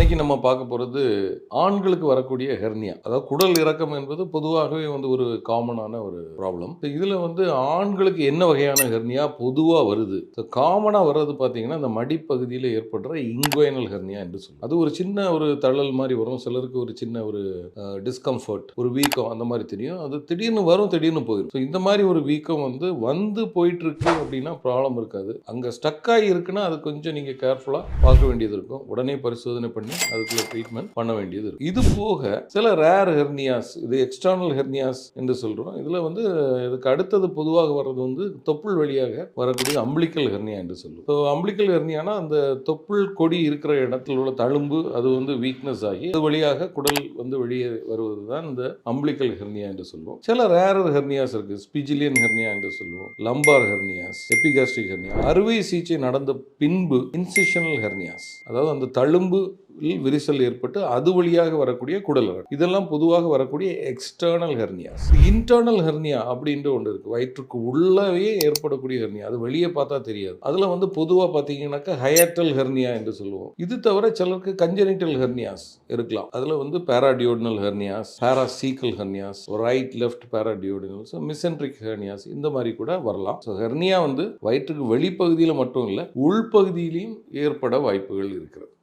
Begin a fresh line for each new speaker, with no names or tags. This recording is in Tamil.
இன்னைக்கு நம்ம பார்க்க போகிறது ஆண்களுக்கு வரக்கூடிய ஹெர்னியா. அதாவது குடல் இறக்கம் என்பது பொதுவாகவே வந்து ஒரு காமனான ஒரு ப்ராப்ளம் இதில் வந்து ஆண்களுக்கு என்ன வகையான ஹெர்னியா பொதுவாக வருது? காமனாக வர்றது பார்த்தீங்கன்னா இந்த மடிப்பகுதியில் ஏற்படுற இங்குவைனல் ஹெர்னியா என்று சொல்லுவோம். அது ஒரு சின்ன ஒரு தழல் மாதிரி வரும். சிலருக்கு ஒரு சின்ன ஒரு டிஸ்கம்ஃபர்ட் ஒரு வீக்கம் அந்த மாதிரி தெரியும். அது திடீர்னு வரும் திடீர்னு போயிடும் ஸோ இந்த மாதிரி ஒரு வீக்கம் வந்து வந்து போயிட்டு இருக்கு அப்படின்னா ப்ராப்ளம் இருக்காது. அங்கே ஸ்டக் இருக்குன்னா அது கொஞ்சம் நீங்கள் கேர்ஃபுல்லாக பார்க்க வேண்டியது இருக்கும். உடனே பரிசோதனை பண்ணி அதுக்குள்ள ட்ரீட்மெண்ட் பண்ண வேண்டியது இருக்கு இது போக சில ரேர் ஹெர்னியாஸ் இது எக்ஸ்டர்னல் ஹெர்னியாஸ் என்று சொல்கிறோம் இதில் வந்து இதுக்கு அடுத்தது பொதுவாக வர்றது வந்து தொப்புள் வழியாக வரக்கூடிய அம்பிளிக்கல் ஹெர்னியா என்று சொல்லுவோம். ஸோ அம்பிளிக்கல் ஹெர்னியானா அந்த தொப்புள் கொடி இருக்கிற இடத்துல உள்ள தழும்பு அது வந்து வீக்னஸ் ஆகி அது வழியாக குடல் வந்து வெளியே வருவது தான் இந்த அம்பிளிக்கல் ஹெர்னியா என்று சொல்லுவோம். சில ரேரர் ஹெர்னியாஸ் இருக்கு. ஸ்பிஜிலியன் ஹெர்னியா என்று சொல்லுவோம். லம்பார் ஹெர்னியாஸ் எபிகாஸ்ட்ரிக் ஹெர்னியா அறுவை சிகிச்சை நடந்த பின்பு இன்சிஷனல் ஹெர்னியாஸ் அதாவது அந்த தழும்பு விரிசல் ஏற்பட்டு அது வழியாக வரக்கூடிய குடல் இதெல்லாம் பொதுவாக வரக்கூடிய எக்ஸ்டர்னல் ஹெர்னியாஸ் இன்டர்னல் ஹெர்னியா அப்படின்ற ஒன்று இருக்கு. வயிற்றுக்கு உள்ளவே ஏற்படக்கூடிய ஹெர்னியா அது வெளியே பார்த்தா தெரியாது. அதுல வந்து பொதுவாக பார்த்தீங்கன்னாக்கா ஹயாட்டல் ஹெர்னியா என்று சொல்லுவோம். இது தவிர சிலருக்கு கஞ்சனிட்டல் ஹெர்னியாஸ் இருக்கலாம். அதுல வந்து பேராடியோடனல் ஹெர்னியாஸ் பேராசீக்கல் ஹெர்னியாஸ் ரைட் லெஃப்ட் பேராடியோடினல்ஸ் மிசென்ட்ரிக் ஹெர்னியாஸ் இந்த மாதிரி கூட வரலாம். ஸோ ஹெர்னியா வந்து வயிற்றுக்கு வெளிப்பகுதியில் மட்டும் இல்லை உள்பகுதியிலையும் ஏற்பட வாய்ப்புகள் இருக்கிறது.